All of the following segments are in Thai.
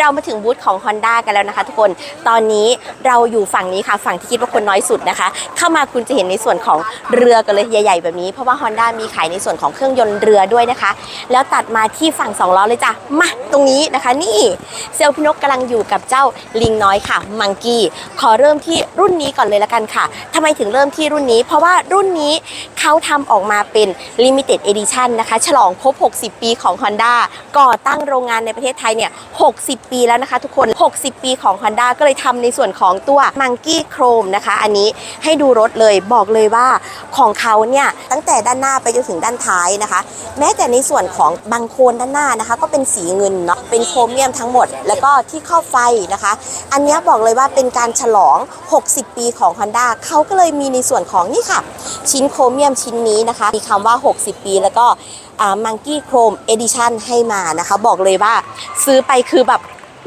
เรามาถึงบูธของ Honda กันแล้วนะคะ ทุกคนตอนนี้เราอยู่ฝั่งนี้ค่ะ ฝั่งที่คิดว่าคนน้อยสุดนะคะ เข้ามาคุณจะเห็นในส่วนของเรือกันเลยใหญ่ ๆ แบบนี้ เพราะว่า Honda มีขายในส่วนของเครื่องยนต์เรือด้วยนะคะ แล้วตัดมาที่ฝั่งสองล้อเลยจ้ะมาตรงนี้นะคะ นี่เซลล์พินกกำลังอยู่กับเจ้าลิงน้อยค่ะมังกี้ขอเริ่มที่รุ่นนี้ก่อนเลยละกันค่ะทำไมถึงเริ่มที่รุ่นนี้ เพราะว่ารุ่นนี้เขาทำออกมาเป็น Limited Edition นะคะ ฉลองครบ 60 ปีของ Honda ก่อตั้งโรงงานในประเทศไทยเนี่ย 60ปีแล้วนะคะทุกคน 60 ปีของ Honda ก็เลยทำในส่วนของตัว Monkey Chrome นะคะ อันนี้ให้ดูรถเลยบอกเลยว่าของเขาเนี่ย ตั้งแต่ด้านหน้าไปจนถึงด้านท้ายนะคะ แม้แต่ในส่วนของบางโคนด้านหน้านะคะ ก็เป็นสีเงินเนาะเป็นโครเมียมทั้งหมด แล้วก็ที่ครอบไฟนะคะ อันนี้บอกเลยว่าเป็นการฉลอง 60 ปีของ Honda เขาก็เลยมีในส่วนของนี่ค่ะ ชิ้นโครเมียมชิ้นนี้นะคะ มีคำว่า 60 ปีแล้วก็มังกี้โครมเอดิชันให้มานะคะ บอกเลยว่าซื้อไปคือแบบ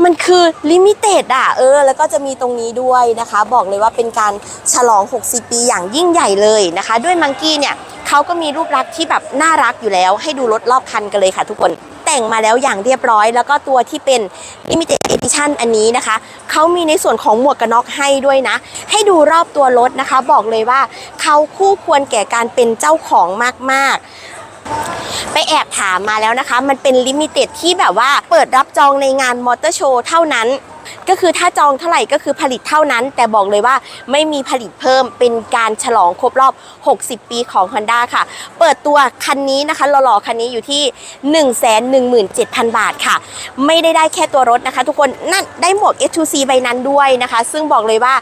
มันคือลิมิเต็ดอะเออ แล้วก็จะมีตรงนี้ด้วยนะคะ บอกเลยว่าเป็นการฉลอง 60 ปีอย่างยิ่งใหญ่เลยนะคะ ด้วยมังกี้เนี่ยเขาก็มีรูปลักษณ์ที่แบบน่ารักอยู่แล้ว ให้ดูรถรอบคันกันเลยค่ะทุกคนแต่งมาแล้วอย่างเรียบร้อย แล้วก็ตัวที่เป็น Limited Edition อันนี้นะคะเขามีในส่วนของหมวกกันน็อกให้ด้วยนะ ให้ดูรอบตัวรถนะคะ บอกเลยว่าเขาคู่ควรแก่การเป็นเจ้าของมากๆ ไปแอบถามมาแล้วนะคะ มันเป็นลิมิเต็ดที่แบบว่าเปิดรับจองในงานมอเตอร์โชว์เท่านั้น ก็คือถ้าจองเท่าไหร่ก็คือผลิตเท่านั้น แต่บอกเลยว่าไม่มีผลิตเพิ่มเป็นการฉลองครบรอบ 60 ปีของ Honda ค่ะ เปิดตัวคันนี้นะคะหล่อๆคันนี้อยู่ที่ 117,000 บาทค่ะ ไม่ได้ได้แค่ตัวรถนะคะ ทุกคนนั่นได้หมวก S2C ใบนั้นด้วยนะคะ ซึ่งบอกเลยว่า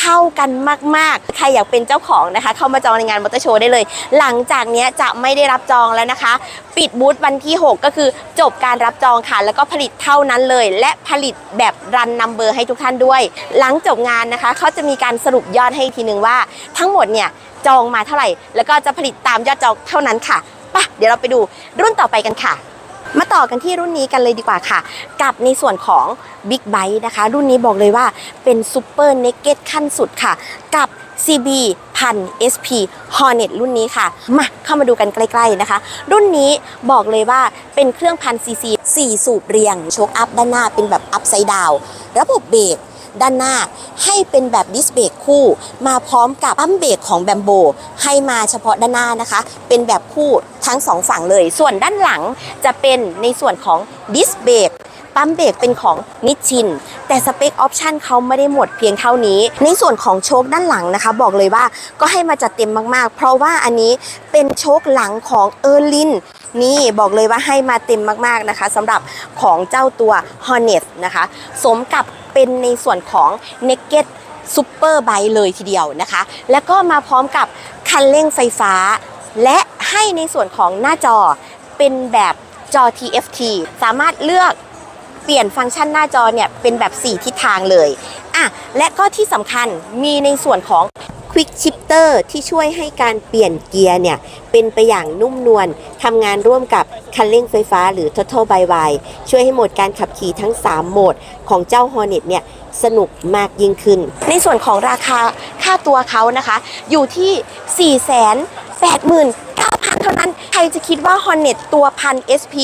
เข้ากันมากๆ ใครอยากเป็นเจ้าของนะคะ เข้ามาจองในงานมอเตอร์โชว์ได้เลย หลังจากนี้จะไม่ได้รับจองแล้วนะคะ ปิดบูธวันที่ 6 ก็คือจบการรับจองค่ะ แล้วก็ผลิตเท่านั้นเลย และผลิตแบบรันนัมเบอร์ให้ทุกท่านด้วย หลังจบงานนะคะเขาจะมีการสรุปยอดให้ทีหนึ่งว่า ทั้งหมดเนี่ยจองมาเท่าไหร่ แล้วก็จะผลิตตามยอดจองเท่านั้นค่ะปะเดี๋ยวเราไปดูรุ่นต่อไปกันค่ะ มาต่อกันที่รุ่นนี้กันเลยดีกว่าค่ะ กับในส่วนของ Big b i t e นะคะ รุ่นนี้บอกเลยว่าเป็น Super Naked ขั้นสุดค่ะ กับ CB พัน SP Hornet รุ่นนี้ค่ะ มาเข้ามาดูกันใกล้ๆนะคะ รุ่นนี้บอกเลยว่าเป็นเครื่องพันซีซี4สูบเรียงโชคอัพด้านหน้าเป็นแบบอัพไซด์ดาวระบบเบรกด้านหน้าให้เป็นแบบดิสเบรกคู่ มาพร้อมกับปั๊มเบรกของแบมโบ ให้มาเฉพาะด้านหน้านะคะ เป็นแบบคู่ทั้งสองฝั่งเลย ส่วนด้านหลังจะเป็นในส่วนของดิสเบรก ปั๊มเบรกเป็นของนิชชิน แต่สเปคออปชันเขาไม่ได้หมดเพียงเท่านี้ ในส่วนของโชคด้านหลังนะคะ บอกเลยว่าก็ให้มาจัดเต็มมากๆ เพราะว่าอันนี้เป็นโชคหลังของเออร์ลินนี่บอกเลยว่าให้มาเต็มมากๆนะคะสำหรับของเจ้าตัว Hornet นะคะ สมกับเป็นในส่วนของ Naked Super Bike เลยทีเดียวนะคะ แล้วก็มาพร้อมกับคันเร่งไฟฟ้า และให้ในส่วนของหน้าจอเป็นแบบจอ TFT สามารถเลือก ปลี่ยนฟังก์ชันหน้าจอเนี่ยเป็นแบบ 4 ทิศทางเลยอะและก็ที่สำคัญมีในส่วนของ Quick Shifter ที่ช่วยให้การเปลี่ยนเกียร์เนี่ยเป็นไปอย่างนุ่มนวลทำงานร่วมกับคันเร่งไฟฟ้าหรือ Total by Y ช่วยให้โหมดการขับขี่ทั้ง 3 โหมดของเจ้า Hornet เนี่ยสนุกมากยิ่งขึ้น ในส่วนของราคาค่าตัวเขานะคะ อยู่ที่4 8 9 0 0 0 เท่านั้น ใครจะคิดว่า Hornet ตัวพัน SP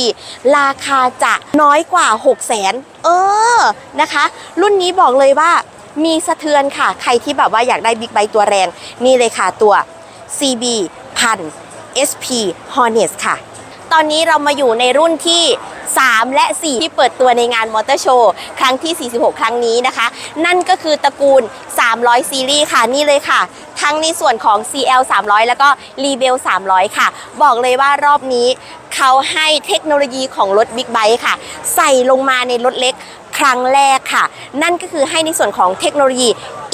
ราคาจะน้อยกว่า 6 0 0 0 0 0 เออ นะคะ รุ่นนี้บอกเลยว่ามีสะเทือนค่ะ ใครที่แบบว่าอยากได้บิ๊กไบตัวแรง นี่เลยค่ะตัว CB พัน SP Hornet ค่ะ ตอนนี้เรามาอยู่ในรุ่นที่ 3 และ 4 ที่เปิดตัวในงานมอเตอร์โชว์ครั้งที่ 46 ครั้งนี้นะคะ นั่นก็คือตระกูล 300 ซีรีส์ค่ะนี่เลยค่ะ ทั้งในส่วนของ CL 300 แล้วก็ Rebel 300 ค่ะ บอกเลยว่ารอบนี้เขาให้เทคโนโลยีของรถบิ๊กไบค์ค่ะ ใส่ลงมาในรถเล็กครั้งแรกค่ะ นั่นก็คือให้ในส่วนของเทคโนโลยี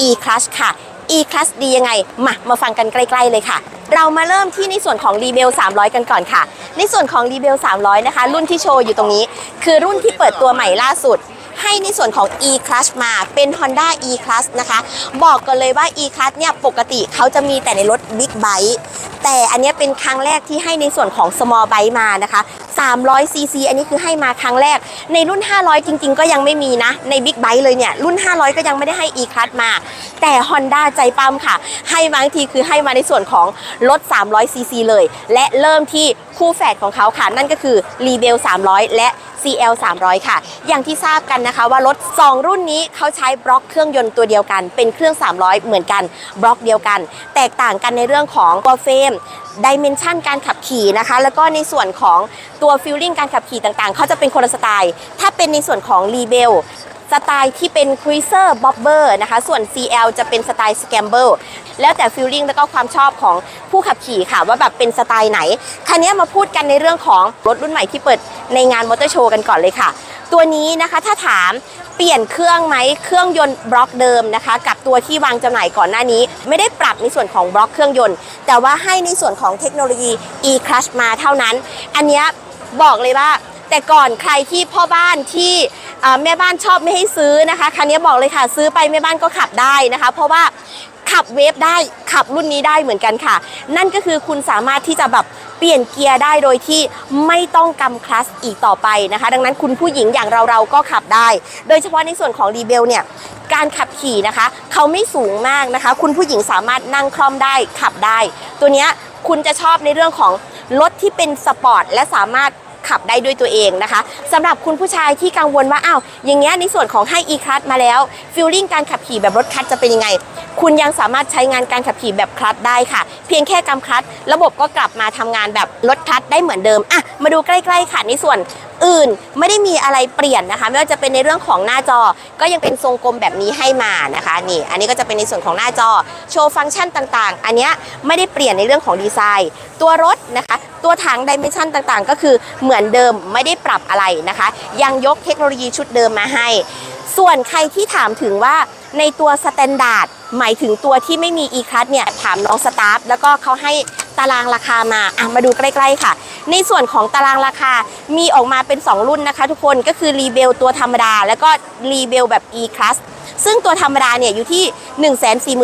e-clutch ค่ะ e-class ดียังไง มามาฟังกันใกล้ๆเลยค่ะ เรามาเริ่มที่ในส่วนของ Rebel 300 กันก่อนค่ะ ในส่วนของ Rebel 300 นะคะ รุ่นที่โชว์อยู่ตรงนี้ คือรุ่นที่เปิดตัวใหม่ล่าสุดให้ในส่วนของ e-clutch มาเป็น Honda e-clutch นะคะ บอกกันเลยว่า e-clutch เนี่ยปกติเขาจะมีแต่ในรถ Big Bike แต่อันนี้เป็นครั้งแรกที่ให้ในส่วนของ small bike มานะคะ 300 cc อันนี้คือให้มาครั้งแรก ในรุ่น 500 จริง ๆ ก็ยังไม่มีนะ ใน Big Bike เลยเนี่ย รุ่น 500 ก็ยังไม่ได้ให้ e-clutch มา แต่ Honda ใจปั้มค่ะ ให้บางทีคือให้มาในส่วนของรถ 300 cc เลย และเริ่มที่คู่แฝดของเขาค่ะ นั่นก็คือ Rebel 300 และ CL 300 ค่ะ อย่างที่ทราบกันนะคะว่ารถ 2 รุ่นนี้เขาใช้บล็อกเครื่องยนต์ตัวเดียวกัน เป็นเครื่อง 300 เหมือนกัน บล็อกเดียวกัน แตกต่างกันในเรื่องของตัวเฟรมดิเมนชันการขับขี่นะคะ แล้วก็ในส่วนของตัวฟิลลิ่งการขับขี่ต่างๆ เขาจะเป็นคนละสไตล์ ถ้าเป็นในส่วนของรีเบล สไตล์ที่เป็น Cruiser Bobber นะคะ ส่วน CL จะเป็นสไตล์ Scramble แล้วแต่ฟีลลิ่งแล้วก็ความชอบของผู้ขับขี่ค่ะ ว่าแบบเป็นสไตล์ไหน คันนี้มาพูดกันในเรื่องของรถรุ่นใหม่ที่เปิดในงานมอเตอร์โชว์กันก่อนเลยค่ะ ตัวนี้นะคะถ้าถามเปลี่ยนเครื่องไหมเครื่องยนต์บล็อกเดิมนะคะ กับตัวที่วางจำหน่ายก่อนหน้านี้ ไม่ได้ปรับในส่วนของบล็อกเครื่องยนต์ แต่ว่าให้ในส่วนของเทคโนโลยี e-clutch มาเท่านั้น อันนี้บอกเลยว่าแต่ก่อนใครที่พ่อบ้านที่ แม่บ้านชอบไม่ให้ซื้อนะคะคันนี้บอกเลยค่ะ ซื้อไปแม่บ้านก็ขับได้นะคะ เพราะว่าขับเวฟได้ขับรุ่นนี้ได้เหมือนกันค่ะ นั่นก็คือคุณสามารถที่จะแบบเปลี่ยนเกียร์ได้โดยที่ไม่ต้องกำคลัสอีกต่อไปนะคะ ดังนั้นคุณผู้หญิงอย่างเราเราก็ขับได้ โดยเฉพาะในส่วนของรีเบลเนี่ยการขับขี่นะคะ เขาไม่สูงมากนะคะ คุณผู้หญิงสามารถนั่งคล่อมได้ขับได้ ตัวเนี้ยคุณจะชอบในเรื่องของรถที่เป็นสปอร์ตและสามารถ ขับได้ด้วยตัวเองนะคะสำหรับคุณผู้ชายที่กังวลว่าอ้าวอย่างเงี้ยในส่วนของให้ e คัตมาแล้วฟิลลิ่งการขับขี่แบบรถคัตจะเป็นยังไง คุณยังสามารถใช้งานการขับขี่แบบคลัตได้ค่ะ เพียงแค่กำคลัตระบบก็กลับมาทำงานแบบรถคลัตได้เหมือนเดิมอะมาดูใกล้ ๆ ค่ะในส่วน อื่นไม่ได้มีอะไรเปลี่ยนนะคะ ไม่ว่าจะเป็นในเรื่องของหน้าจอก็ยังเป็นทรงกลมแบบนี้ให้มานะคะนี่อันนี้ก็จะเป็นในส่วนของหน้าจอโชว์ฟังก์ชันต่างๆ อันนี้ไม่ได้เปลี่ยนในเรื่องของดีไซน์ ตัวรถนะคะ ตัวถังดิเมนชันต่างๆ ก็คือเหมือนเดิมไม่ได้ปรับอะไรนะคะ ยังยกเทคโนโลยีชุดเดิมมาให้ ส่วนใครที่ถามถึงว่าในตัวสแตนดาร์ดหมายถึงตัวที่ไม่มี e c l u t เนี่ยถามน้องสตาฟแล้วก็เขาให้ตารางราคามาอะมาดูใกล้ๆค่ะ ในส่วนของตารางราคามีออกมาเป็น 2 รุ่นนะคะ ทุกคนก็คือรีเบลตัวธรรมดา แล้วก็รีเบลแบบ e class ซึ่งตัวธรรมดาเนี่ยอยู่ที่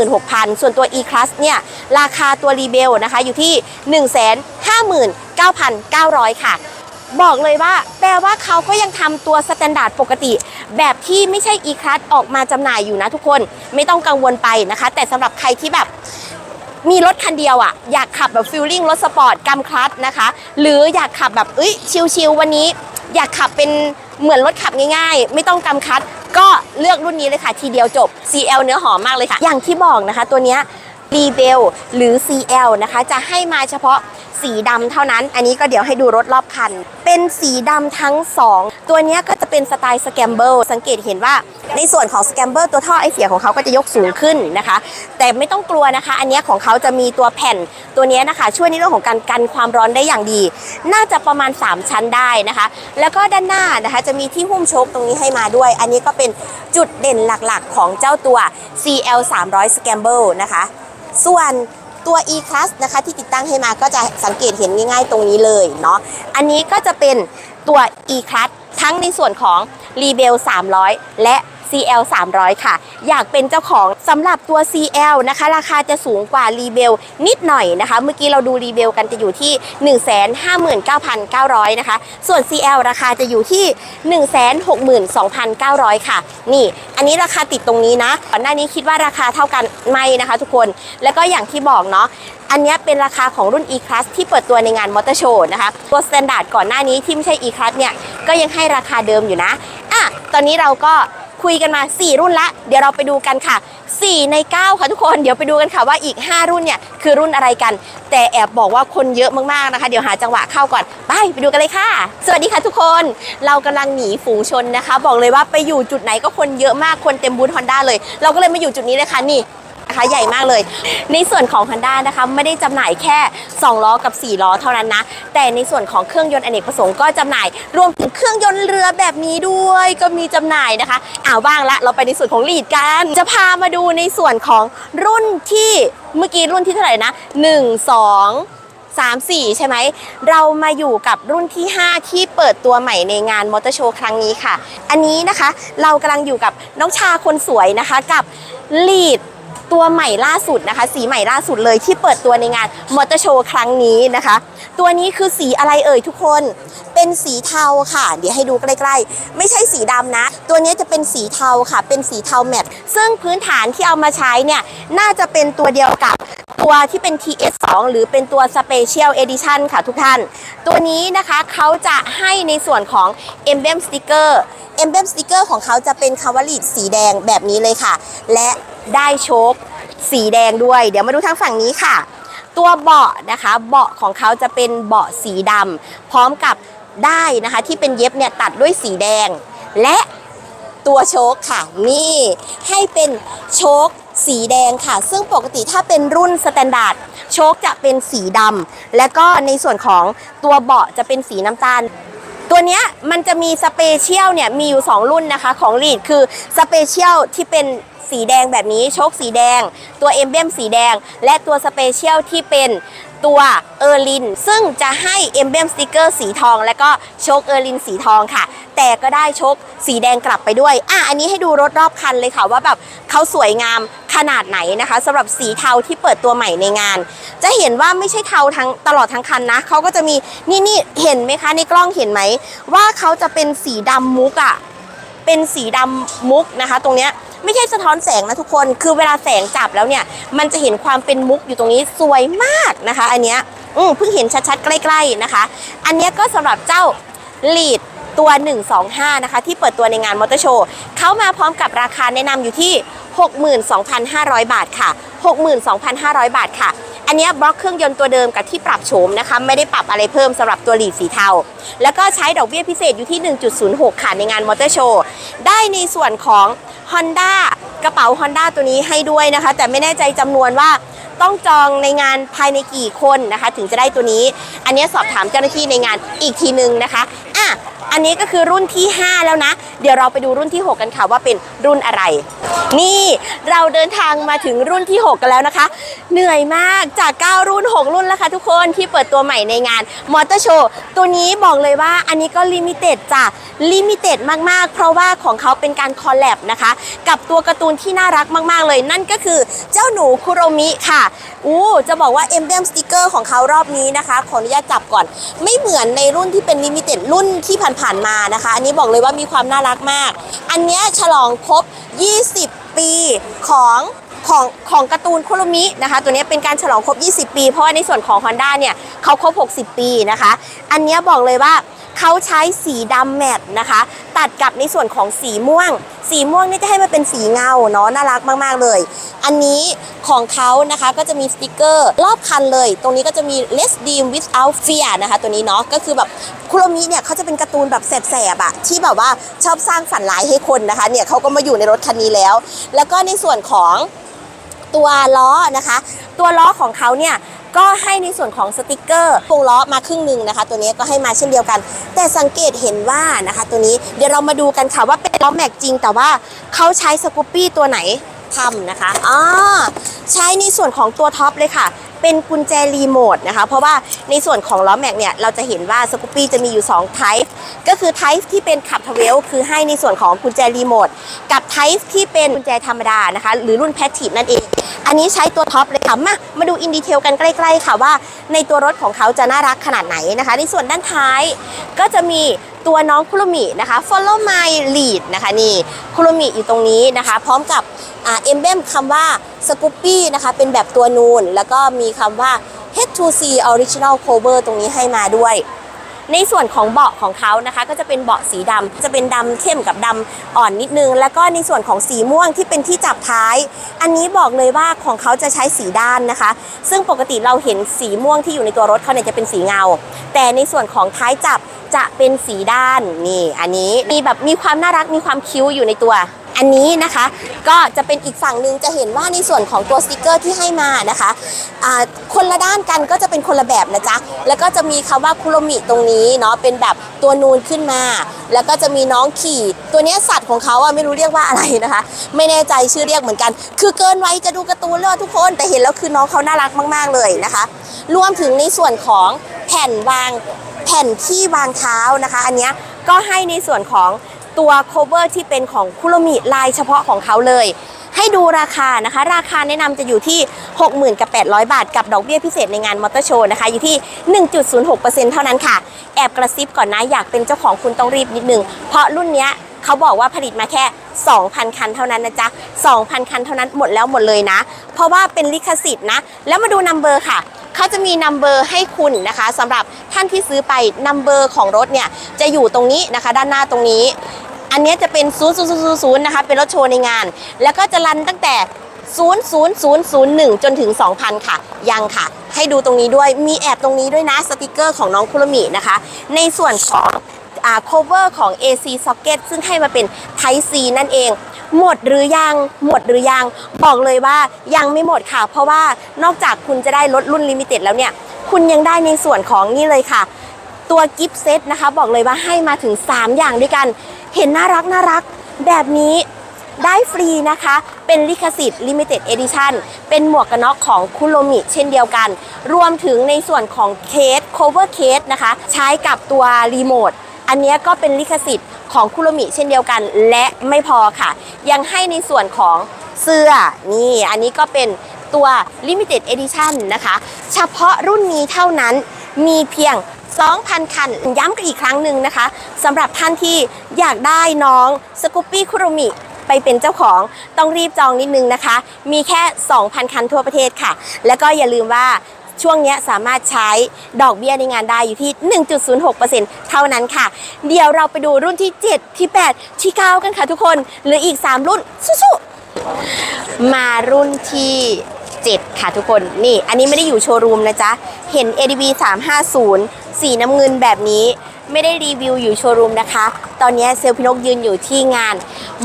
146,000 ส่วนตัว e-class เนี่ยราคาตัวรีเบลนะคะอยู่ที่ 159,900 ค่ะ บอกเลยว่า แปลว่าเขาก็ยังทำตัวสแตนดาร์ดปกติ แบบที่ไม่ใช่ e-class ออกมาจำหน่ายอยู่นะทุกคนไม่ต้องกังวลไปนะคะ แต่สำหรับใครที่แบบมีรถคันเดียวอะ่ะอยากขับแบบฟิลลิ่งรถสปอร์ตกำคลัตนะคะ หรืออยากขับแบบเอ้ยชิลๆวันนี้ อยากขับเป็นเหมือนรถขับง่ายๆ ไม่ต้องกำคลัตก็เลือกรุ่นนี้เลยค่ะ ทีเดียวจบ CL เนื้อหอมมากเลยค่ะ อย่างที่บอกนะคะตัวเนี้ย r e b e l หรือ CL นะคะ จะให้มาเฉพาะ สีดำเท่านั้น อันนี้ก็เดี๋ยวให้ดูรถรอบคัน เป็นสีดำทั้ง 2 ตัวนี้ก็จะเป็นสไตล์สแกมเบิลสังเกตเห็นว่าในส่วนของสแกมเบิลตัวท่อไอเสียของเขาก็จะยกสูงขึ้นนะคะ แต่ไม่ต้องกลัวนะคะ อันนี้ของเขาจะมีตัวแผ่นตัวนี้นะคะ ช่วยในเรื่องของการกันความร้อนได้อย่างดี น่าจะประมาณ 3 ชั้นได้นะคะ แล้วก็ด้านหน้านะคะจะมีที่หุ้มโชคตรงนี้ให้มาด้วย อันนี้ก็เป็นจุดเด่นหลักๆ ของเจ้าตัว CL 300 Scramble นะคะ ส่วน ตัว e-class นะคะที่ติดตั้งให้มาก็จะสังเกตเห็นง่ายๆตรงนี้เลยเนาะอันนี้ก็จะเป็นตัว e-class ทั้งในส่วนของ Rebel 300 และ CL 300 ค่ะ อยากเป็นเจ้าของสำหรับตัว CL นะคะ ราคาจะสูงกว่า Rebel นิดหน่อยนะคะ เมื่อกี้เราดู Rebel กันจะอยู่ที่ 159,900 นะคะ ส่วน CL ราคาจะอยู่ที่ 162,900 ค่ะ นี่ อันนี้ราคาติดตรงนี้นะก่อนหน้านี้คิดว่าราคาเท่ากันไม่นะคะทุกคน แล้วก็อย่างที่บอกเนาะอันนี้เป็นราคาของรุ่น e-class ที่เปิดตัวในงานมอเตอร์โชว์นะคะ ตัว standard ก่อนหน้านี้ที่ไม่ใช่ e-class เนี่ย ก็ยังให้ราคาเดิมอยู่นะ อะ ตอนนี้เราก็ คุยกันมา 4 รุ่นละ เดี๋ยวเราไปดูกันค่ะ 4 ใน 9 ค่ะทุกคน เดี๋ยวไปดูกันค่ะว่าอีก 5 รุ่นเนี่ยคือรุ่นอะไรกัน แต่แอบบอกว่าคนเยอะมากๆนะคะ เดี๋ยวหาจังหวะเข้าก่อน ไปไปดูกันเลยค่ะ สวัสดีค่ะทุกคน เรากำลังหนีฝูงชนนะคะ บอกเลยว่าไปอยู่จุดไหนก็คนเยอะมาก คนเต็มบูธฮอนด้าเลย เราก็เลยมาอยู่จุดนี้เลยค่ะนี่ นะคะ ใหญ่มากเลย ในส่วนของ Honda นะคะไม่ได้จำหน่ายแค่ 2 ล้อกับ 4 ล้อเท่านั้นนะ แต่ในส่วนของเครื่องยนต์อเนกประสงค์ก็จำหน่ายรวมถึงเครื่องยนต์เรือแบบนี้ด้วยก็มีจำหน่ายนะคะอ้าวว่างละเราไปในส่วนของลีดกัน จะพามาดูในส่วนของรุ่นที่เมื่อกี้รุ่นที่เท่าไหร่นะ 1 2 3 4 ใช่ไหม เรามาอยู่กับรุ่นที่ 5 ที่เปิดตัวใหม่ในงานมอเตอร์โชว์ครั้งนี้ค่ะ อันนี้นะคะเรากำลังอยู่กับน้องชาคนสวยนะคะกับลีด ตัวใหม่ล่าสุดนะคะ สีใหม่ล่าสุดเลยที่เปิดตัวในงานมอเตอร์โชว์ครั้งนี้นะคะ ตัวนี้คือสีอะไรเอ่ยทุกคน เป็นสีเทาค่ะ เดี๋ยวให้ดูใกล้ๆ ไม่ใช่สีดำนะ ตัวนี้จะเป็นสีเทาค่ะ เป็นสีเทาแมตซึ่งพื้นฐานที่เอามาใช้เนี่ย น่าจะเป็นตัวเดียวกับตัวที่เป็น TS2 หรือเป็นตัว Special Edition ค่ะทุกท่าน ตัวนี้นะคะเขาจะให้ในส่วนของ Emblem Sticker Emblem Sticker ของเขาจะเป็นคาวาลีดสีแดงแบบนี้เลยค่ะ และ ได้โชคสีแดงด้วย เดี๋ยวมาดูทางฝั่งนี้ค่ะ ตัวเบาะนะคะเบาะของเขาจะเป็นเบาะสีดำพร้อมกับได้นะคะที่เป็นเย็บเนี่ยตัดด้วยสีแดง และตัวโชคค่ะ นี่ให้เป็นโชคสีแดงค่ะ ซึ่งปกติถ้าเป็นรุ่นสแตนดาร์ดโชคจะเป็นสีดำและก็ในส่วนของตัวเบาะจะเป็นสีน้ำตาล ตัวเนี้ยมันจะมีสเปเชียลเนี่ยมีอยู่ 2 รุ่นนะคะของลีดคือสเปเชียลที่เป็น สีแดงแบบนี้โชคสีแดง ตัวเอมเบมสีแดง และตัวสเปเชียลที่เป็นตัวเออร์ลิน ซึ่งจะให้เอมเบมสติกเกอร์สีทอง และก็โชคเออร์ลินสีทองค่ะ แต่ก็ได้โชคสีแดงกลับไปด้วย อะอันนี้ให้ดูรถรอบคันเลยค่ะว่าแบบเขาสวยงามขนาดไหนนะคะสำหรับสีเทาที่เปิดตัวใหม่ในงาน จะเห็นว่าไม่ใช่เทาทั้งตลอดทั้งคันนะเขาก็จะมีนี่นี่เห็นไหมคะในกล้องเห็นไหมว่าเขาจะเป็นสีดำมุกอะ่ะเป็นสีดำมุกนะคะ ตรงเนี้ย ไม่ใช่สะท้อนแสงนะทุกคน คือเวลาแสงจับแล้วเนี่ย มันจะเห็นความเป็นมุกอยู่ตรงนี้สวยมากนะคะ อันเนี้ยอืมเพิ่งเห็นชัดๆใกล้ๆนะคะ อันเนี้ยก็สำหรับเจ้าลีดตัว 125 นะคะ ที่เปิดตัวในงานมอเตอร์โชว์เขามาพร้อมกับราคาแนะนำอยู่ที่ 62,500 บาทค่ะ 62,500 บาทค่ะ อันนี้บล็อกเครื่องยนต์ตัวเดิมกับที่ปรับโฉมนะคะ ไม่ได้ปรับอะไรเพิ่มสำหรับตัวหลีดสีเทา แล้วก็ใช้ดอกเบี้ยพิเศษอยู่ที่ 1.06 ค่ะในงานมอเตอร์โชว์ได้ในส่วนของ Honda กระเป๋า Honda ตัวนี้ให้ด้วยนะคะ แต่ไม่แน่ใจจำนวนว่าต้องจองในงานภายในกี่คนนะคะ ถึงจะได้ตัวนี้ อันนี้สอบถามเจ้าหน้าที่ในงานอีกทีหนึ่งนะคะอะ อันนี้ก็คือรุ่นที่ 5 แล้วนะ เดี๋ยวเราไปดูรุ่นที่ 6 กันค่ะว่าเป็นรุ่นอะไร นี่เราเดินทางมาถึงรุ่นที่ 6 กันแล้วนะคะ เหนื่อยมากจาก 9 รุ่น 6 รุ่นแล้วค่ะทุกคนที่เปิดตัวใหม่ในงานมอเตอร์โชว์ตัวนี้บอกเลยว่าอันนี้ก็ลิมิเต็ดจ้ะลิมิเต็ดมากๆ เพราะว่าของเขาเป็นการคอลแลบนะคะ กับตัวการ์ตูนที่น่ารักมาก ๆ เลย นั่นก็คือเจ้าหนูคุโรมิค่ะอู้จะบอกว่า e m b l e m Sticker ของเขารอบนี้นะคะขออนุญาตจับก่อน ไม่เหมือนในรุ่นที่เป็นลิมิเต็ดรุ่นที่ผ่านมานะคะ อันนี้บอกเลยว่ามีความน่ารักมาก อันเนี้ยฉลองครบ 20 ปีของของของการ์ตูนคุโรมินะคะ ตัวเนี้ยเป็นการฉลองครบ 20 ปี เพราะว่าในส่วนของ Honda เนี่ยเขาครบ 60 ปีนะคะ อันเนี้ยบอกเลยว่าเขาใช้สีดำแมทนะคะ ตัดกับในส่วนของสีม่วง สีม่วงนี่จะให้มันเป็นสีเงาเนาะน่ารักมากๆเลย อันนี้ของเขานะคะก็จะมีสติกเกอร์รอบคันเลย ตรงนี้ก็จะมี Let's Dream Without Fear นะคะตัวนี้เนาะก็คือแบบคุโรมิเนี่ยเขาจะเป็นการ์ตูนแบบแสบๆอะที่แบบว่าชอบสร้างฝันร้ายให้คนนะคะเนี่ยเขาก็มาอยู่ในรถคันนี้แล้ว แล้วก็ในส่วนของตัวล้อนะคะ ตัวล้อของเขาเนี่ย ก็ให้ในส่วนของสติกเกอร์วงล้อมาครึ่งหนึ่งนะคะ ตัวนี้ก็ให้มาเช่นเดียวกัน แต่สังเกตเห็นว่านะคะ ตัวนี้เดี๋ยวเรามาดูกันค่ะว่าเป็นล้อแม็กจริง แต่ว่าเขาใช้สกูปปี้ตัวไหนทำนะคะอ๋อใช้ในส่วนของตัวท็อปเลยค่ะ เป็นกุญแจรีโมทนะคะ เพราะว่าในส่วนของล้อแม็กเนี่ย เราจะเห็นว่าสกูปปี้จะมีอยู่2ไทป์ก็คือไทป์ที่เป็นขับทเวลคือให้ในส่วนของกุญแจรีโมทกับไทป์ที่เป็นกุญแจธรรมดานะคะ หรือรุ่นแพททีฟนั่นเอง อันนี้ใช้ตัวท็อปเลยค่ะมามาดูอินดีเทลกันใกล้ ๆ ค่ะว่า ในตัวรถของเขาจะน่ารักขนาดไหนนะคะ ในส่วนด้านท้ายก็จะมีตัวน้องคุโรมินะคะ follow my lead นะคะนี่คุโรมิอยู่ตรงนี้นะคะ พร้อมกับเอ็มเบมคำว่าสกูปปี้นะคะ เป็นแบบตัวนูน แล้วก็มีคำว่า H2C Original Cover ตรงนี้ให้มาด้วย ในส่วนของเบาะของเขานะคะ ก็จะเป็นเบาะสีดำจะเป็นดำเข้มกับดำอ่อนนิดนึง แล้วก็ในส่วนของสีม่วงที่เป็นที่จับท้าย อันนี้บอกเลยว่าของเขาจะใช้สีด้านนะคะ ซึ่งปกติเราเห็นสีม่วงที่อยู่ในตัวรถเขาเนี่ยจะเป็นสีเงา แต่ในส่วนของท้ายจับจะเป็นสีด้านนี่ อันนี้มีแบบมีความน่ารักมีความคิ้วอยู่ในตัว อันนี้นะคะ ก็จะเป็นอีกฝั่งหนึ่งจะเห็นว่าในส่วนของตัวสติกเกอร์ที่ให้มานะคะอ่าคนละด้านกันก็จะเป็นคนละแบบนะจ๊ะแล้วก็จะมีคำว่าคุโรมิตรงนี้เนาะเป็นแบบตัวนูนขึ้นมา แล้วก็จะมีน้องขี่ ตัวนี้สัตว์ของเขาอะไม่รู้เรียกว่าอะไรนะคะ ไม่แน่ใจชื่อเรียกเหมือนกัน คือเกินวัยจะดูการ์ตูนเลยทุกคนแต่เห็นแล้วคือน้องเขาน่ารักมาก ๆเลยนะคะ รวมถึงในส่วนของแผ่นวางแผ่นที่วางเท้านะคะ อันนี้ก็ให้ในส่วนของ ตัว cover ที่เป็นของคุโรมิลายเฉพาะของเขาเลย ให้ดูราคานะคะ ราคาแนะนำจะอยู่ที่ 60,000กับ800 บาท กับดอกเบี้ยพิเศษในงานมอเตอร์โชว์นะคะ อยู่ที่ 1.06%เท่านั้นค่ะ แอบกระซิบก่อนนะ อยากเป็นเจ้าของคุณต้องรีบนิดนึง เพราะรุ่นเนี้ยเขาบอกว่าผลิตมาแค่ 2,000 คันเท่านั้นนะจ๊ะ 2,000 คันเท่านั้นหมดแล้วหมดเลยนะ เพราะว่าเป็นลิขสิทธิ์นะ แล้วมาดูนัมเบอร์ค่ะเขาจะมีนัมเบอร์ให้คุณนะคะสำหรับท่านที่ซื้อไปนัมเบอร์ของรถเนี่ยจะอยู่ตรงนี้นะคะ ด้านหน้าตรงนี้ อันนี้จะเป็น0 0 0 0 0นะคะ เป็นรถโชว์ในงาน แล้วก็จะรันตั้งแต่ 00001 จนถึง 2,000 ค่ะ ยังค่ะ ให้ดูตรงนี้ด้วย มีแอบตรงนี้ด้วยนะ สติกเกอร์ของน้องคุรมินะคะ ในส่วนของอ่า cover ของ AC socket ซึ่งให้มาเป็น Type C นั่นเอง หมดหรือยัง หมดหรือยัง บอกเลยว่ายังไม่หมดค่ะ เพราะว่านอกจากคุณจะได้รถรุ่นลิมิเต็ดแล้วเนี่ย คุณยังได้ในส่วนของนี่เลยค่ะ ตัวกิฟต์เซตนะคะ บอกเลยว่าให้มาถึง 3 อย่างด้วยกัน เห็นน่ารักน่ารักแบบนี้ได้ฟรีนะคะ เป็นลิขสิทธิ์ Limited Edition เป็นหมวกกันน็อกของคุโรมิเช่นเดียวกัน รวมถึงในส่วนของเคส cover case นะคะ ใช้กับตัวรีโมท อันนี้ก็เป็นลิขสิทธิ์ของคุโรมิเช่นเดียวกัน และไม่พอค่ะ ยังให้ในส่วนของเสื้อ นี่ อันนี้ก็เป็นตัว Limited Edition นะคะ เฉพาะรุ่นนี้เท่านั้น มีเพียง 2,000 คัน ย้ำกันอีกครั้งหนึ่งนะคะสำหรับท่านที่อยากได้น้องสกูปปี้คุโรมิไปเป็นเจ้าของต้องรีบจองนิดนึงนะคะ มีแค่ 2,000 คันทั่วประเทศค่ะ แล้วก็อย่าลืมว่าช่วงนี้สามารถใช้ดอกเบี้ยในงานได้อยู่ที่ 1.06%เท่านั้นค่ะ เดี๋ยวเราไปดูรุ่นที่ 7 ที่ 8 ที่ 9 กันค่ะทุกคนหลืออีก 3 รุ่นสู้ๆมารุ่นที่ 7 ค่ะทุกคนนี่อันนี้ไม่ได้อยู่โชว์รูมนะจ๊ะ เห็น ADB 350 สีน้ำเงินแบบนี้ ไม่ได้รีวิวอยู่โชว์รูมนะคะ ตอนนี้เซลพินกยืนอยู่ที่งาน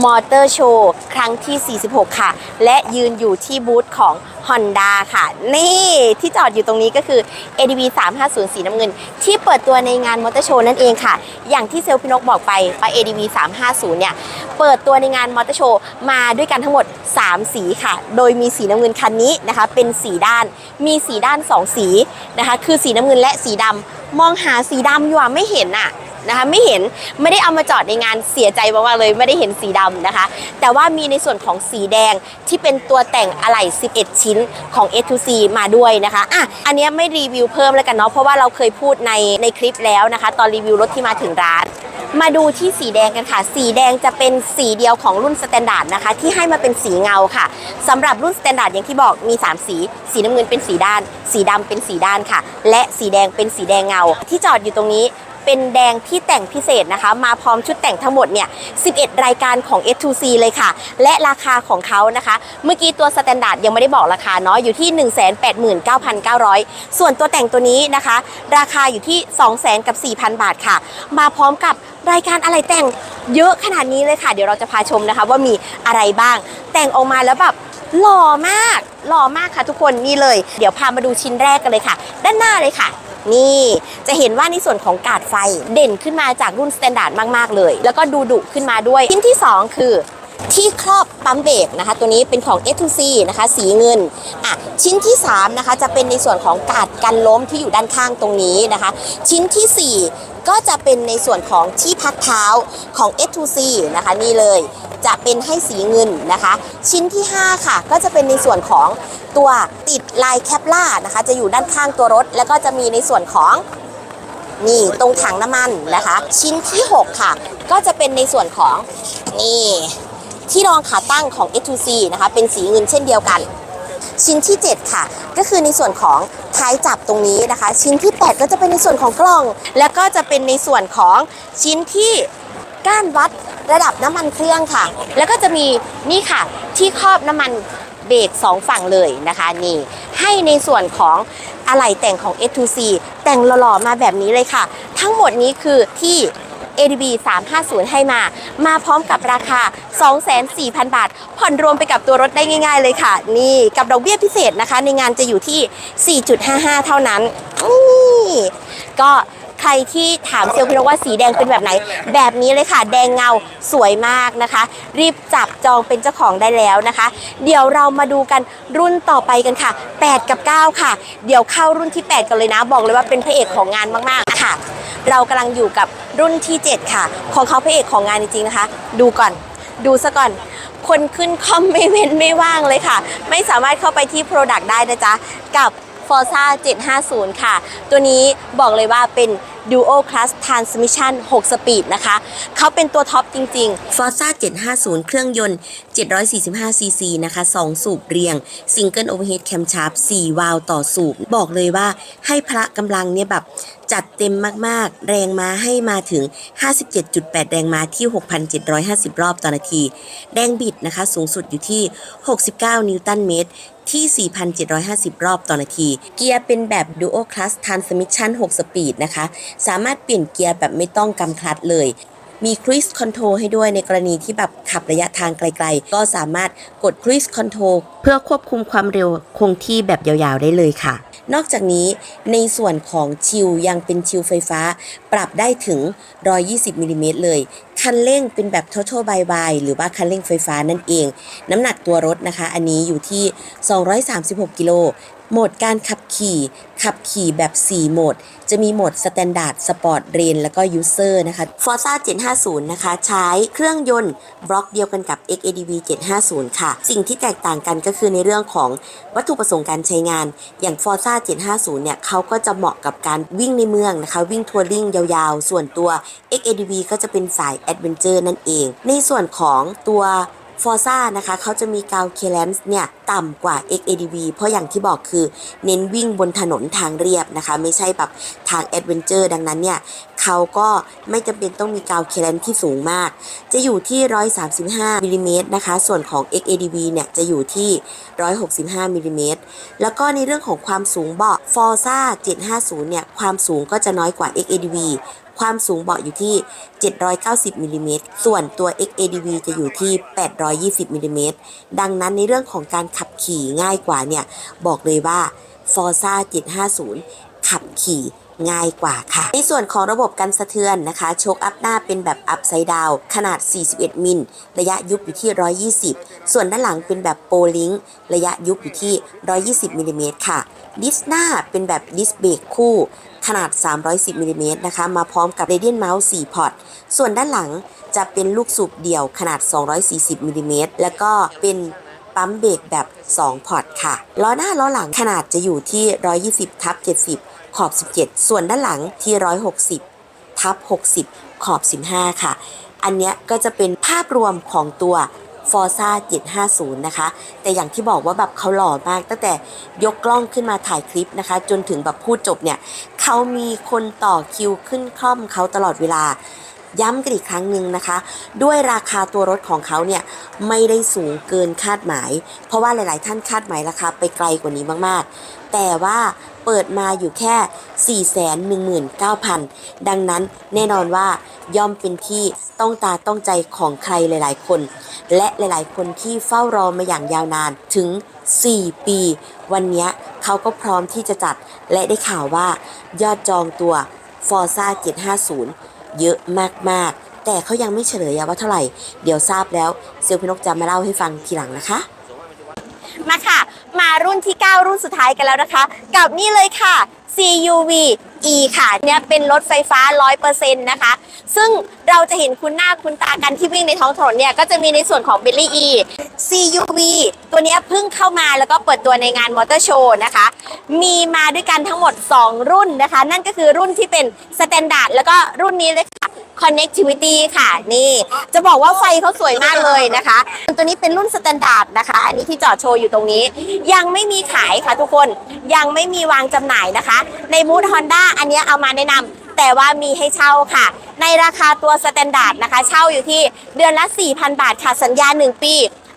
มอเตอร์โชว์ครั้งที่ 46 ค่ะ และยืนอยู่ที่บูธของ Honda ค่ะ นี่ที่จอดอยู่ตรงนี้ก็คือ ADB 350 สีน้ำเงิน ที่เปิดตัวในงานมอเตอร์โชว์นั่นเองค่ะ อย่างที่เซลพินกบอกไปว่า ADB 350 เนี่ย เปิดตัวในงานมอเตอร์โชว์มาด้วยกันทั้งหมด 3 สีค่ะ โดยมีสีน้ำเงินคันนี้นะคะ เป็นสีด้าน มีสีด้าน 2 สีนะคะ คือสีน้ำเงินและสีดำ มองหาสีดำอยู่อะไม่เห็นอะ นะคะไม่เห็นไม่ได้เอามาจอดในงานเสียใจมากๆเลยไม่ได้เห็นสีดำนะคะ แต่ว่ามีในส่วนของสีแดงที่เป็นตัวแต่งอะไหล่ 11 ชิ้นของ S to C มาด้วยนะคะอะอันนี้ไม่รีวิวเพิ่มแล้วกันเนาะเพราะว่าเราเคยพูดในในคลิปแล้วนะคะ ตอนรีวิวรถที่มาถึงร้านมาดูที่สีแดงกันค่ะ สีแดงจะเป็นสีเดียวของรุ่นสแตนดาร์ดนะคะ ที่ให้มาเป็นสีเงาค่ะสำหรับรุ่นสแตนดาร์ดอย่างที่บอกมี 3 สี สีน้ำเงินเป็นสีด้าน สีดำเป็นสีด้านค่ะ และสีแดงเป็นสีแดงเงา ที่จอดอยู่ตรงนี้ เป็นแดงที่แต่งพิเศษนะคะ มาพร้อมชุดแต่งทั้งหมดเนี่ย 11 รายการของ S2C เลยค่ะ และราคาของเขานะคะ เมื่อกี้ตัวสแตนดาร์ดยังไม่ได้บอกราคาเนาะอยู่ที่ 189,900 ส่วนตัวแต่งตัวนี้นะคะ ราคาอยู่ที่ 200,000กับ 4,000 บาทค่ะ มาพร้อมกับรายการอะไรแต่งเยอะขนาดนี้เลยค่ะ เดี๋ยวเราจะพาชมนะคะว่ามีอะไรบ้าง แต่งออกมาแล้วแบบหล่อมาก หล่อมากค่ะทุกคนนี่เลย เดี๋ยวพามาดูชิ้นแรกกันเลยค่ะ ด้านหน้าเลยค่ะ นี่จะเห็นว่าในส่วนของกาดไฟเด่นขึ้นมาจากรุ่นสแตนดาร์ดมาก ๆ เลย แล้วก็ดูดุขึ้นมาด้วยชิ้นที่ 2 คือที่ครอบปั๊มเบรกนะคะ ตัวนี้เป็นของ S2C นะคะ สีเงินอะชิ้นที่ 3 นะคะ จะเป็นในส่วนของกาดกันล้มที่อยู่ด้านข้างตรงนี้นะคะ ชิ้นทีสี่4 ก็จะเป็นในส่วนของที่พักเท้าของ S2C นะคะ นี่เลย จะเป็นให้สีเงินนะคะ ชิ้นที่ 5 ค่ะ ก็จะเป็นในส่วนของตัวติดลายแคปล่านะคะ จะอยู่ด้านข้างตัวรถ แล้วก็จะมีในส่วนของนี่ตรงถังน้ำมันนะคะ ชิ้นที่ 6 ค่ะ ก็จะเป็นในส่วนของนี่ที่รองขาตั้งของ S2C นะคะ เป็นสีเงินเช่นเดียวกัน ชิ้นที่ 7 ค่ะ ก็คือในส่วนของท้ายจับตรงนี้นะคะ ชิ้นที่ 8 ก็จะเป็นในส่วนของกล้อง แล้วก็จะเป็นในส่วนของชิ้นที่ก้านวัด ระดับน้ำมันเครื่องค่ะ แล้วก็จะมีนี่ค่ะที่ครอบน้ำมันเบรกสองฝั่งเลยนะคะนี่ให้ในส่วนของอะไหล่แต่งของ S2C แต่งหล่อๆมาแบบนี้เลยค่ะ ทั้งหมดนี้คือที่ ADB 350 ให้มา มาพร้อมกับราคา 24,000บาท ผ่อนรวมไปกับตัวรถได้ง่าย ๆ เลยค่ะ นี่กับดอกเบี้ยพิเศษนะคะ ในงานจะอยู่ที่ 4.55 เท่านั้นนี่ก็ ใครที่ถามเซลล์พี่นกว่าสีแดงเป็นแบบไหน แบบนี้เลยค่ะ แดงเงาสวยมากนะคะ รีบจับจองเป็นเจ้าของได้แล้วนะคะ เดี๋ยวเรามาดูกันรุ่นต่อไปกันค่ะ 8 กับ 9 ค่ะ เดี๋ยวเข้ารุ่นที่ 8 กันเลยนะ บอกเลยว่าเป็นพระเอกของงานมากๆค่ะ เรากำลังอยู่กับรุ่นที่ 7 ค่ะ ของเขาพระเอกของงานจริงๆนะคะ ดูก่อนดูซะก่อน คนขึ้นคอมไม่เว้นไม่ว่างเลยค่ะ ไม่สามารถเข้าไปที่ Product ได้นะจ๊ะ กับ Forza 750 ค่ะ ตัวนี้บอกเลยว่าเป็น Duo Class Transmission 6 สปีดนะคะ เขาเป็นตัวท็อปจริงๆ Forza 750 เครื่องยนต์ 745cc นะคะ 2 สูบเรียง Single Overhead Camshaft 4วาล์วต่อสูบ บอกเลยว่าให้พละกำลังเนี่ยแบบจัดเต็มมากๆ แรงม้าให้มาถึง 57.8 แรงม้าที่ 6,750 รอบต่อนาที แรงบิดนะคะ สูงสุดอยู่ที่ 69 นิวตันเมตรที่ 4,750 รอบต่อนาที เกียร์เป็นแบบ Duo Class Transmission 6 สปีดนะคะ สามารถเปลี่ยนเกียร์แบบไม่ต้องกำคลัตช์เลย มี Cruise Control ให้ด้วยในกรณีที่แบบขับระยะทางไกลๆ ก็สามารถกด Cruise Control เพื่อควบคุมความเร็วคงที่แบบยาวๆได้เลยค่ะ นอกจากนี้ในส่วนของชิลยังเป็นชิลไฟฟ้า ปรับได้ถึง 120มิลลิเมตรเลย คันเร่งเป็นแบบ Total by Wire หรือว่าคันเร่งไฟฟ้านั่นเอง น้ำหนักตัวรถนะคะ อันนี้อยู่ที่ 236 กิโล โหมดการขับขี่ ขับขี่แบบ 4 โหมด จะมีโหมด Standard Sport Range แล้วก็ User นะคะ Forza 750 นะคะ ใช้เครื่องยนต์บล็อกเดียวกันกับ XADV 750 ค่ะ สิ่งที่แตกต่างกันก็คือในเรื่องของวัตถุประสงค์การใช้งาน อย่าง Forza 750 เนี่ยเขาก็จะเหมาะกับการวิ่งในเมืองนะคะ วิ่งทัวริงยาวๆ ส่วนตัว XADV ก็จะเป็นสาย Adventure นั่นเอง ในส่วนของตัว ฟอร์ซ่านะคะเขาจะมีกาวเคลนส์เนี่ยต่ำกว่า XADV เพราะอย่างที่บอกคือเน้นวิ่งบนถนนทางเรียบนะคะ ไม่ใช่แบบทางแอดเวนเจอร์ดังนั้นเนี่ยเขาก็ไม่จำเป็นต้องมีกาวเคลนส์ที่สูงมาก จะอยู่ที่ 135มิลลิเมตรนะคะ ส่วนของ XADV เนี่ยจะอยู่ที่ 165มิลลิเมตรแล้วก็ในเรื่องของความสูงเบาะ Forza 750เนี่ยความสูงก็จะน้อยกว่า XADV ความสูงเบาะอยู่ที่ 790มิลลิเมตรส่วนตัว XADV จะอยู่ที่ 820มิลลิเมตรดังนั้นในเรื่องของการขับขี่ง่ายกว่าเนี่ย บอกเลยว่า Forza 750 ขับขี่ ง่ายกว่าค่ะ ในส่วนของระบบกันสะเทือนนะคะ โชคอัพหน้าเป็นแบบอัพไซด์ดาวขนาด 41 มิล ระยะยุบอยู่ที่ 120 ส่วนด้านหลังเป็นแบบโปลิงระยะยุบอยู่ที่ 120มิลลิเมตรค่ะ ดิสหน้าเป็นแบบดิสเบรกคู่ขนาด 310มิลลิเมตรนะคะ มาพร้อมกับ Radiant Mouse 4พอร์ต ส่วนด้านหลังจะเป็นลูกสูบเดี่ยวขนาด 240มิลลิเมตรแล้วก็เป็นปั๊มเบรกแบบ 2 พอร์ตค่ะ ล้อหน้าล้อหลังขนาดจะอยู่ที่ 120ทับ70 ขอบ 17 ส่วนด้านหลังที่ 160 ทับ 60 ขอบ 15 ค่ะ อันเนี้ยก็จะเป็นภาพรวมของตัว Forza 750 นะคะ แต่อย่างที่บอกว่าแบบเขาหล่อมาก ตั้งแต่ยกกล้องขึ้นมาถ่ายคลิปนะคะ จนถึงแบบพูดจบเนี่ย เขามีคนต่อคิวขึ้นคล่อมเขาตลอดเวลา ย้ำกันอีกครั้งหนึ่งนะคะ ด้วยราคาตัวรถของเขาเนี่ย ไม่ได้สูงเกินคาดหมาย เพราะว่าหลาย ๆ ท่านคาดหมายราคาไปไกลกว่านี้มาก ๆ แต่ว่า เปิดมาอยู่แค่ 419,000 ดังนั้นแน่นอนว่าย่อมเป็นที่ต้องตาต้องใจของใครหลาย ๆ คน และหลาย ๆ คนที่เฝ้ารอมาอย่างยาวนานถึง 4 ปี วันนี้เขาก็พร้อมที่จะจัด และได้ข่าวว่ายอดจองตัว Forza 750 เยอะมาก ๆ แต่เขายังไม่เฉลยว่าเท่าไหร่ เดี๋ยวทราบแล้วเซลลพนกจะมาเล่าให้ฟังทีหลังนะคะ มาค่ะ มารุ่นที่ 9 รุ่นสุดท้ายกันแล้วนะคะ กับนี่เลยค่ะ CUV E ค่ะเนี่ยเป็นรถไฟฟ้า 100%นะคะ ซึ่งเราจะเห็นคุณหน้าคุณตากันที่วิ่งในท้องถนนเนี่ย ก็จะมีในส่วนของ b e l l y E CUV ตัวนี้เพิ่งเข้ามาแล้วก็เปิดตัวในงานมอเตอร์โชว์นะคะ มีมาด้วยกันทั้งหมด 2 รุ่นนะคะ นั่นก็คือรุ่นที่เป็น Standard แล้วก็รุ่นนี้เลยค่ะ Connectivity ค่ะนี่ จะบอกว่าไฟเขาสวยมากเลยนะคะ ตัวนี้เป็นรุ่น Standard นะคะ อันนี้ที่จอดโชว์อยู่ตรงนี้ ยังไม่มีขายค่ะทุกคนยังไม่มีวางจำหน่ายนะคะ ในมูดฮอันนี้เอามาแนะนำแต่ว่ามีให้เช่าค่ะ ในราคาตัว Standard นะคะ เช่าอยู่ที่เดือนละ 4,000 บาทค่ะสัญญา 1 ปี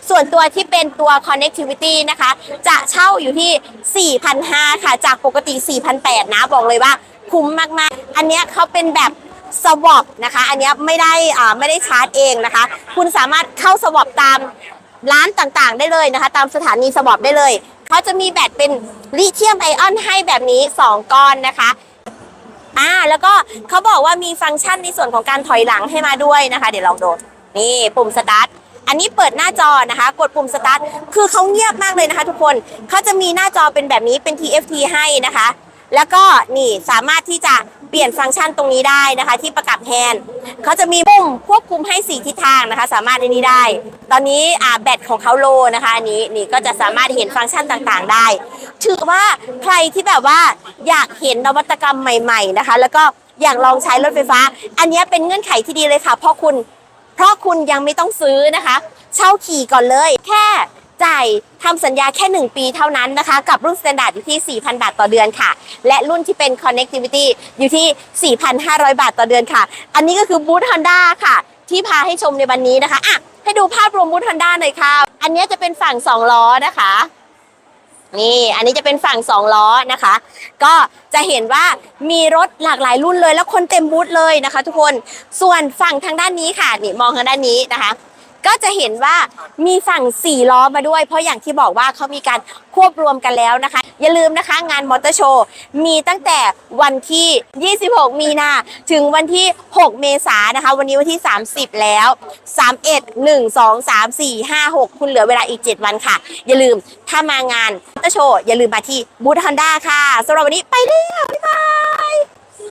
ส่วนตัวที่เป็นตัว connectivity นะคะ จะเช่าอยู่ที่ 4,500 ค่ะ จากปกติ 4,800 นะ บอกเลยว่าคุ้มมากๆ อันนี้เขาเป็นแบบสวอปนะคะ อันนี้ไม่ได้อ่าไม่ได้ชาร์จเองนะคะ คุณสามารถเข้าสวอปตามร้านต่างๆ ได้เลยนะคะ ตามสถานีสวอปได้เลย เขาจะมีแบตเป็นลิเธียมไอออนให้แบบนี้ 2 ก้อนนะคะ อ่าแล้วก็เขาบอกว่ามีฟังก์ชันในส่วนของการถอยหลังให้มาด้วยนะคะ เดี๋ยวลองดูนี่ปุ่มสตาร์ทอันนี้เปิดหน้าจอนะคะ กดปุ่มสตาร์ทคือเขาเงียบมากเลยนะคะ ทุกคนเขาจะมีหน้าจอเป็นแบบนี้เป็น TFT ให้นะคะ แล้วก็นี่สามารถที่จะ ปลี่ยนฟังก์ชันตรงนี้ได้นะคะ ที่ประกับแฮนด์เขาจะมีปุ่มควบคุมให้สีทิศทางนะคะ สามารถในนี้ได้ ตอนนี้อ่าแบตของเขาโลนะคะอันนี้นี่ก็จะสามารถเห็นฟังก์ชันต่างๆ ได้ ถือว่าใครที่แบบว่าอยากเห็นนวัตกรรมใหม่ ๆนะคะ แล้วก็อยากลองใช้รถไฟฟ้า อันนี้เป็นเงื่อนไขที่ดีเลยค่ะเพราะคุณ เพราะคุณยังไม่ต้องซื้อนะคะ เช่าขี่ก่อนเลย แค่ จ่ายทำสัญญาแค่ 1 ปีเท่านั้นนะคะ กับรุ่น Standard อยู่ที่ 4,000 บาทต่อเดือนค่ะ และรุ่นที่เป็น Connectivity อยู่ที่ 4,500 บาทต่อเดือนค่ะ อันนี้ก็คือบูธ Honda ค่ะ ที่พาให้ชมในวันนี้นะคะอะให้ดูภาพรวมบูธ Honda หน่อยค่ะ อันนี้จะเป็นฝั่ง 2 ล้อนะคะ นี่อันนี้จะเป็นฝั่ง 2 ล้อนะคะ ก็จะเห็นว่ามีรถหลากหลายรุ่นเลย แล้วคนเต็มบูธเลยนะคะ ทุกคนส่วนฝั่งทางด้านนี้ค่ะนี่มองทางด้านนี้นะคะ ก็จะเห็นว่ามีฝั่ง4ล้อมาด้วย เพราะอย่างที่บอกว่าเขามีการควบรวมกันแล้วนะคะ อย่าลืมนะคะงานมอเตอร์โชว์มีตั้งแต่วันที่ 26 มีนาถึงวันที่ 6 เมษายนนะคะ วันนี้วันที่ 30 แล้ว 31 1 2 3 4 5 6 คุณเหลือเวลาอีก 7 วันค่ะ อย่าลืมถ้ามางานมอเตอร์โชว์อย่าลืมมาที่บูธฮอนด้าค่ะสำหรับวันนี้ไปแล้วบ๊ายบาย